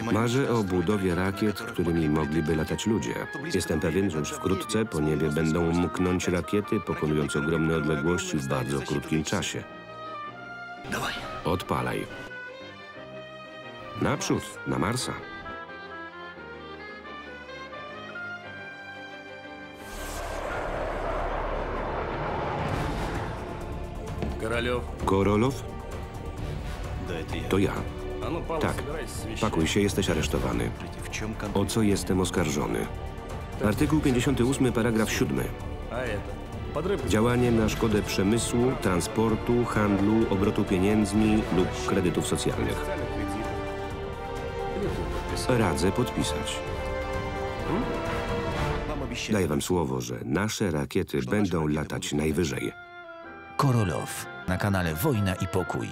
Marzę o budowie rakiet, którymi mogliby latać ludzie. Jestem pewien, że już wkrótce po niebie będą mknąć rakiety, pokonując ogromne odległości w bardzo krótkim czasie. Odpalaj. Naprzód, na Marsa. Korolow? To ja. Tak. Pakuj się, jesteś aresztowany. O co jestem oskarżony? Artykuł 58, paragraf 7. Działanie na szkodę przemysłu, transportu, handlu, obrotu pieniędzmi lub kredytów socjalnych. Radzę podpisać. Daję wam słowo, że nasze rakiety będą latać najwyżej. Korolow na kanale Wojna i Pokój.